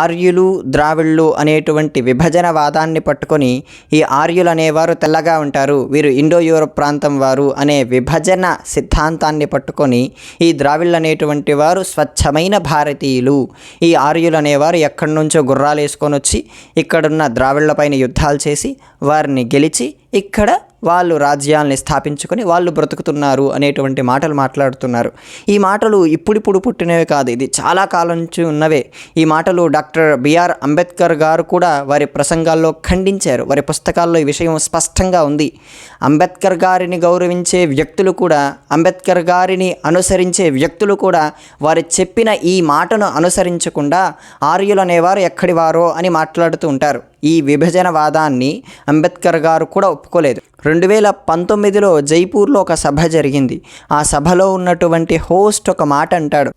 ఆర్యులు ద్రావిళ్ళు అనేటువంటి విభజన వాదాన్ని పట్టుకొని ఈ ఆర్యులు అనేవారు తెల్లగా ఉంటారు. వీరు ఇండో యూరోప్ ప్రాంతం వారు అనే విభజన సిద్ధాంతాన్ని పట్టుకొని ఈ ద్రావిళ్ళు అనేటువంటి వారు స్వచ్ఛమైన భారతీయులు. ఈ ఆర్యులు అనేవారు ఎక్కడి నుంచో గుర్రాలు వేసుకొని వచ్చి ఇక్కడున్న ద్రావిళ్ళపైన యుద్ధాలు చేసి వారిని గెలిచి ఇక్కడ వాళ్ళు రాజ్యాల్ని స్థాపించుకొని వాళ్ళు బ్రతుకుతున్నారు అనేటువంటి మాటలు మాట్లాడుతున్నారు. ఈ మాటలు ఇప్పుడిప్పుడు పుట్టినవి కాదు ఇది చాలా కాలం నుంచి ఉన్నవే. ఈ మాటలు డాక్టర్ బిఆర్ అంబేద్కర్ గారు కూడా వారి ప్రసంగాల్లో ఖండించారు. వారి పుస్తకాల్లో ఈ విషయం స్పష్టంగా ఉంది. అంబేద్కర్ గారిని గౌరవించే వ్యక్తులు కూడా అంబేద్కర్ గారిని అనుసరించే వ్యక్తులు కూడా వారు చెప్పిన ఈ మాటను అనుసరించకుండా ఆర్యులు అనేవారు ఎక్కడి వారో అని మాట్లాడుతూ ఉంటారు. ఈ విభజన వాదాన్ని అంబేద్కర్ గారు కూడా ఒప్పుకోలేదు. రెండు వేల పంతొమ్మిదిలో జైపూర్లో ఒక సభ జరిగింది. ఆ సభలో ఉన్నటువంటి హోస్ట్ ఒక మాట అంటాడు.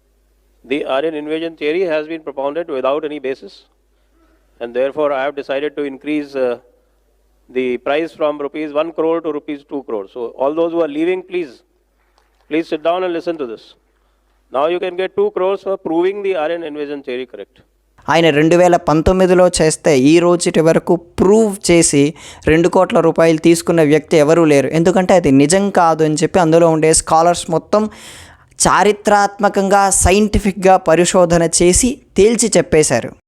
The Aryan invasion theory has been propounded without any basis and therefore I decided to increase the price from rupees one crore to rupees two crore so all those are leaving please please sit down and listen to this నా you can get two crores for proving the Aryan invasion theory correct ఆయన రెండు వేల పంతొమ్మిదిలో చేస్తే ఈ రోజుటి వరకు prove చేసి రెండు కోట్ల రూపాయలు తీసుకున్న వ్యక్తి ఎవరూ లేరు. ఎందుకంటే అది నిజం కాదు అని చెప్పి అందులో ఉండే స్కాలర్స్ మొత్తం చారిత్రాత్మకంగా సైంటిఫిక్గా పరిశోధన చేసి తేల్చి చెప్పేశారు.